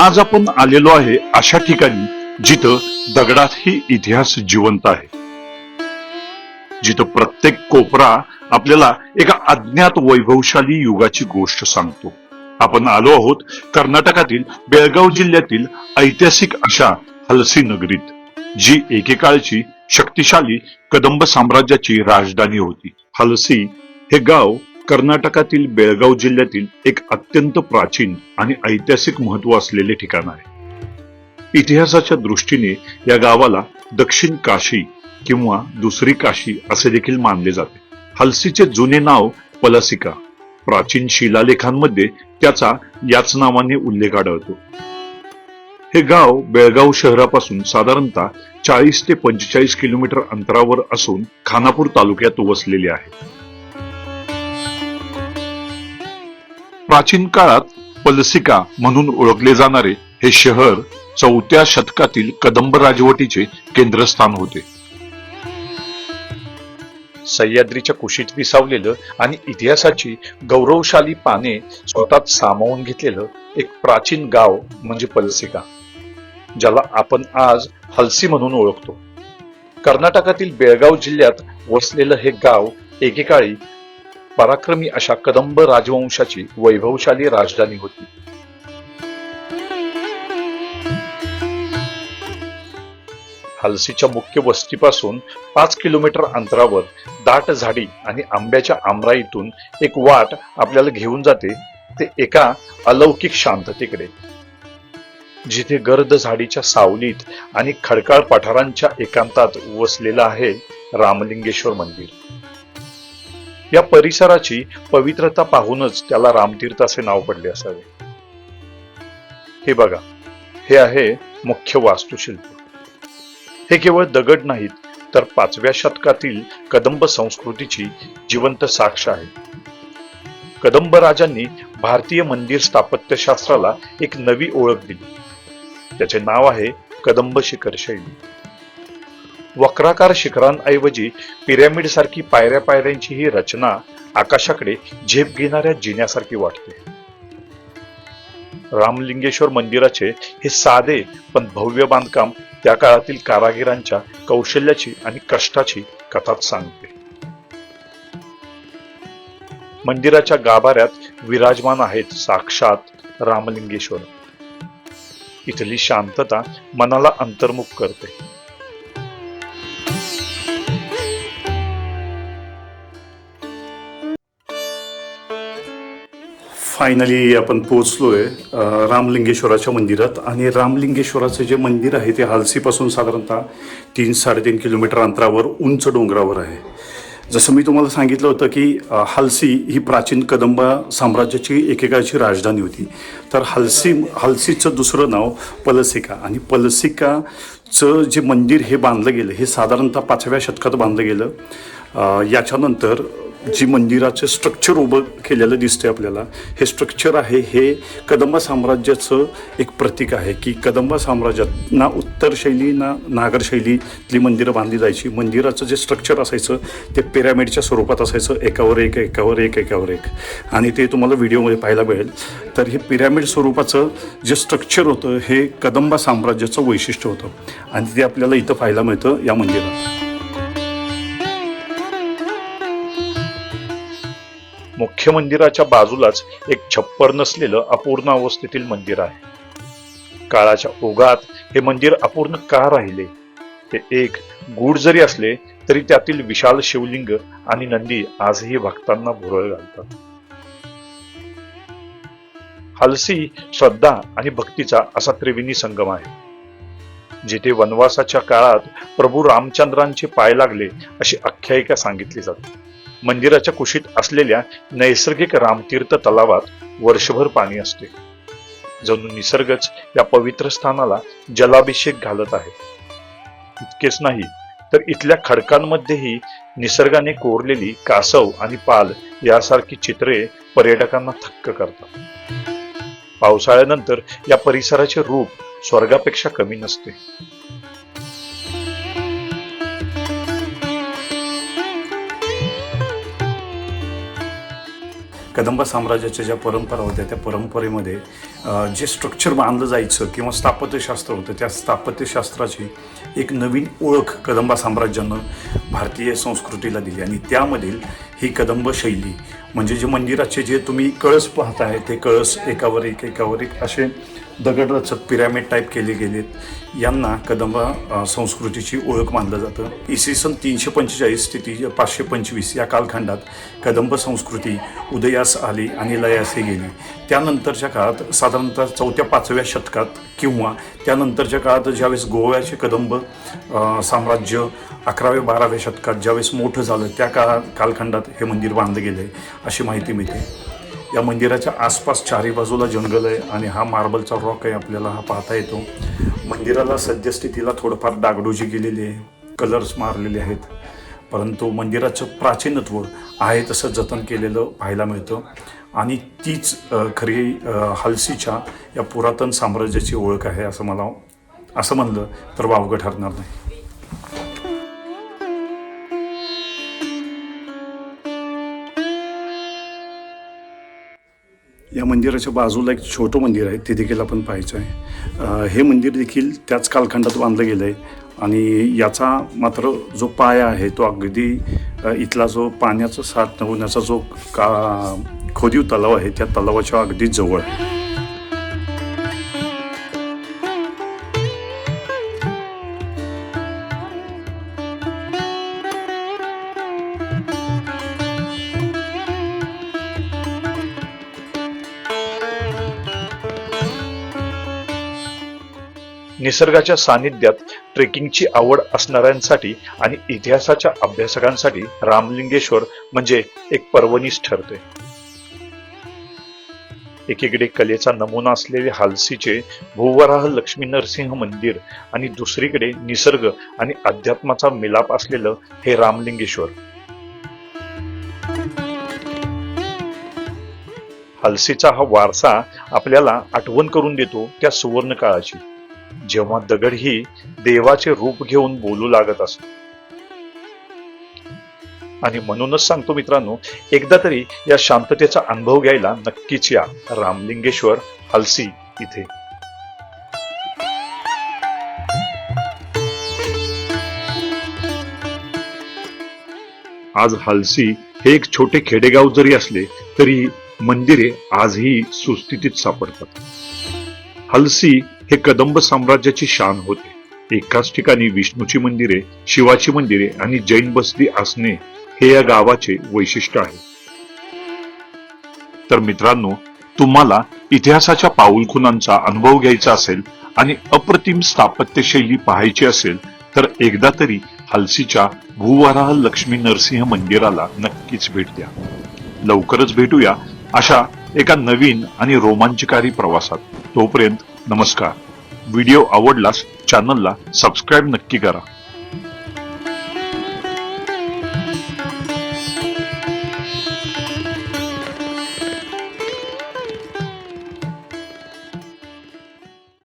आज आपण आलेलो आहे अशा ठिकाणी जिथं दगडातही इतिहास जिवंत आहे. जिथं प्रत्येक कोपरा आपल्याला एका अज्ञात वैभवशाली युगाची गोष्ट सांगतो. आपण आलो आहोत कर्नाटकातील बेळगाव जिल्ह्यातील ऐतिहासिक अशा हलसी नगरीत जी एकेकाळची शक्तिशाली कदंब साम्राज्याची राजधानी होती. हलसी हे गाव कर्नाटकातील बेळगाव जिल्ह्यातील एक अत्यंत प्राचीन आणि ऐतिहासिक महत्त्व असलेले ठिकाण आहे. इतिहासाच्या दृष्टीने या गावाला दक्षिण काशी किंवा दुसरी काशी असे देखील मानले जाते. हलसीचे जुने नाव पलसिका. प्राचीन शिलालेखांमध्ये त्याचा याच नावाने उल्लेख आढळतो. हे गाव बेळगाव शहरापासून साधारणतः चाळीस ते पंचेचाळीस किलोमीटर अंतरावर असून खानापूर तालुक्यात वसलेले आहे. प्राचीन काळात पलसिका म्हणून ओळखले जाणारे हे शहर चौथ्या शतकातील कदंब राजवटीचे केंद्रस्थान होते. सह्याद्रीच्या कुशीत विसावलेलं आणि इतिहासाची गौरवशाली पाने स्वतःत सामावून घेतलेलं एक प्राचीन गाव म्हणजे पलसिका ज्याला आपण आज हलसी म्हणून ओळखतो. कर्नाटकातील बेळगाव जिल्ह्यात वसलेलं हे गाव एकेकाळी पराक्रमी अशा कदंब राजवंशाची वैभवशाली राजधानी होती. हलसीच्या मुख्य वस्तीपासून पाच किलोमीटर अंतरावर दाट झाडी आणि आंब्याच्या आमराईतून एक वाट आपल्याला घेऊन जाते ते एका अलौकिक शांततेकडे. जिथे गर्द झाडीच्या सावलीत आणि खडकाळ पठारांच्या एकांतात वसलेलं आहे रामलिंगेश्वर मंदिर. या परिसराची पवित्रता पाहूनच त्याला रामतीर्थ असे नाव पडले असावे. हे बघा हे आहे मुख्य वास्तुशिल्प. हे केवळ दगड नाहीत तर पाचव्या शतकातील कदंब संस्कृतीची जिवंत साक्ष आहे. कदंब राजांनी भारतीय मंदिर स्थापत्यशास्त्राला एक नवी ओळख दिली. त्याचे नाव आहे कदंब शिखर शैली. वक्राकार शिखरांऐवजी पिरॅमिड सारखी पायऱ्या पायऱ्यांची ही रचना आकाशाकडे झेप घेणाऱ्या जिन्यासारखी वाटते. रामलिंगेश्वर मंदिराचे हे साधे पण भव्य बांधकाम त्या काळातील कारागिरांच्या कौशल्याची आणि कष्टाची कथाच सांगते. मंदिराच्या गाभाऱ्यात विराजमान आहेत साक्षात रामलिंगेश्वर. इथली शांतता मनाला अंतर्मुख करते. फायनली आपण पोहोचलो आहे रामलिंगेश्वराच्या मंदिरात. आणि रामलिंगेश्वराचं जे मंदिर आहे ते हालसीपासून साधारणतः तीन साडेतीन किलोमीटर अंतरावर उंच डोंगरावर आहे. जसं मी तुम्हाला सांगितलं होतं की हालसी ही प्राचीन कदंब साम्राज्याची एकेकाळची राजधानी होती. तर हलसी हालसीचं दुसरं नाव पलसिका. आणि पलसिकाचं जे मंदिर हे बांधलं गेलं हे साधारणतः पाचव्या शतकात बांधलं गेलं. याच्यानंतर जी मंदिराचं स्ट्रक्चर उभं केलेलं दिसते आपल्याला हे स्ट्रक्चर आहे हे कदंबा साम्राज्याचं एक प्रतीक आहे की कदंबा साम्राज्यात ना उत्तर शैली ना नागर शैलीतली मंदिरं बांधली जायची. मंदिराचं जे स्ट्रक्चर असायचं ते पिरॅमिडच्या स्वरूपात असायचं. एकावर एक एकावर एक एकावर एक. आणि ते तुम्हाला व्हिडिओमध्ये पाहायला मिळेल. तर हे पिरॅमिड स्वरूपाचं जे स्ट्रक्चर होतं हे कदंबा साम्राज्याचं वैशिष्ट्य होतं. आणि ते आपल्याला इथं पाहायला मिळतं या मंदिरात. मुख्य मंदिराच्या बाजूलाच एक छप्पर नसलेलं अपूर्ण अवस्थेतील मंदिर आहे. काळाच्या ओघात हे मंदिर अपूर्ण का राहिले? ते एक गूढ जरी असले तरी त्यातील विशाल शिवलिंग आणि नंदी आजही भक्तांना भुरळ घालतात. हलसी श्रद्धा आणि भक्तीचा असा त्रिवेणी संगम आहे. जिथे वनवासाच्या काळात प्रभू रामचंद्रांचे पाय लागले अशी आख्यायिका सांगितली जाते. मंदिराच्या कुशीत असलेल्या नैसर्गिक रामतीर्थ तलावात वर्षभर पाणी असते. जणू निसर्गच या पवित्र स्थानाला जलाभिषेक घालत आहे. इतकेच नाही तर इथल्या खडकांमध्येही निसर्गाने कोरलेली कासव आणि पाल यासारखी चित्रे पर्यटकांना थक्क करतात. पावसाळ्यानंतर या परिसराचे रूप स्वर्गापेक्षा कमी नसते. कदंब साम्राज्याच्या ज्या परंपरा होत्या त्या परंपरेमध्ये जे स्ट्रक्चर बांधलं जायचं किंवा स्थापत्यशास्त्र होतं त्या स्थापत्यशास्त्राची एक नवीन ओळख कदंबा साम्राज्यानं भारतीय संस्कृतीला दिली. आणि त्यामधील ही कदंब शैली म्हणजे जे मंदिराचे जे तुम्ही कळस पाहताय ते कळस एकावर एक एकावर एक असे दगड रचत पिरॅमिड टाईप केले गेलेत. यांना कदंबा संस्कृतीची ओळख मानलं जातं. इसवी सन तीनशे पंचेचाळीस ते ती पाचशे पंचवीस या कालखंडात कदंब संस्कृती उदयास आली आणि लयासही गेली. त्यानंतरच्या काळात साधारणतः चौथ्या पाचव्या शतकात किंवा त्यानंतरच्या काळात ज्यावेळेस गोव्याचे कदंब साम्राज्य अकराव्या बाराव्या शतकात ज्यावेळेस मोठं झालं त्या काळा कालखंडात हे मंदिर बांधलं गेलं आहे अशी माहिती मिळते. या मंदिराच्या आसपास चारी बाजूला जंगल आहे आणि हा मार्बलचा रॉक आहे आपल्याला हा पाहता येतो. मंदिराला सद्यस्थितीला थोडंफार डागडोजी गेलेली आहे कलर्स मारलेले आहेत. परंतु मंदिराचं प्राचीनत्व आहे तसं जतन केलेलं पाहायला मिळतं. आणि तीच खरी हलसीच्या या पुरातन साम्राज्याची ओळख आहे असं मला असं म्हणलं तर वावगं ठरणार नाही. या मंदिराच्या बाजूला एक छोटं मंदिर आहे ते देखील आपण पाहायचं आहे. हे मंदिर देखील त्याच कालखंडात बांधलं गेलं आहे आणि याचा मात्र जो पाया आहे तो अगदी इथला जो पाण्याचा साठवण्याचा जो का खोदीव तलाव आहे त्या तलावाच्या अगदी जवळ. निसर्गाच्या सानिध्यात ट्रेकिंगची आवड असणाऱ्यांसाठी आणि इतिहासाच्या अभ्यासकांसाठी रामलिंगेश्वर म्हणजे एक पर्वणीच ठरते. एकीकडे कलेचा नमुना असलेले हालसीचे भूवराह लक्ष्मी नरसिंह मंदिर आणि दुसरीकडे निसर्ग आणि अध्यात्माचा मिलाप असलेलं हे रामलिंगेश्वर. हलसीचा हा वारसा आपल्याला आठवण करून देतो त्या सुवर्ण काळाची जेव्हा दगड ही देवाचे रूप घेऊन बोलू लागत असतो. आणि म्हणूनच सांगतो मित्रांनो एकदा तरी या शांततेचा अनुभव घ्यायला नक्कीच या रामलिंगेश्वर हलसी इथे. आज हलसी हे एक छोटे खेडेगाव जरी असले तरी मंदिरे आजही सुस्थितीत सापडतात. हलसी हे कदंब साम्राज्याची शान होते. एकाच ठिकाणी विष्णूची मंदिरे शिवाची मंदिरे आणि जैन बसती असणे हे या गावाचे वैशिष्ट्य आहे. तर मित्रांनो तुम्हाला इतिहासाच्या पाऊलखुणांचा अनुभव घ्यायचा असेल आणि अप्रतिम स्थापत्य शैली पाहायची असेल तर एकदा तरी हलसीच्या भूवराह लक्ष्मी नरसिंह मंदिराला नक्कीच भेट द्या. लवकरच भेटूया अशा एका नवीन आणि रोमांचकारी प्रवासात. तोपर्यंत नमस्कार. व्हिडिओ आवडलास चॅनलला सबस्क्राईब नक्की करा.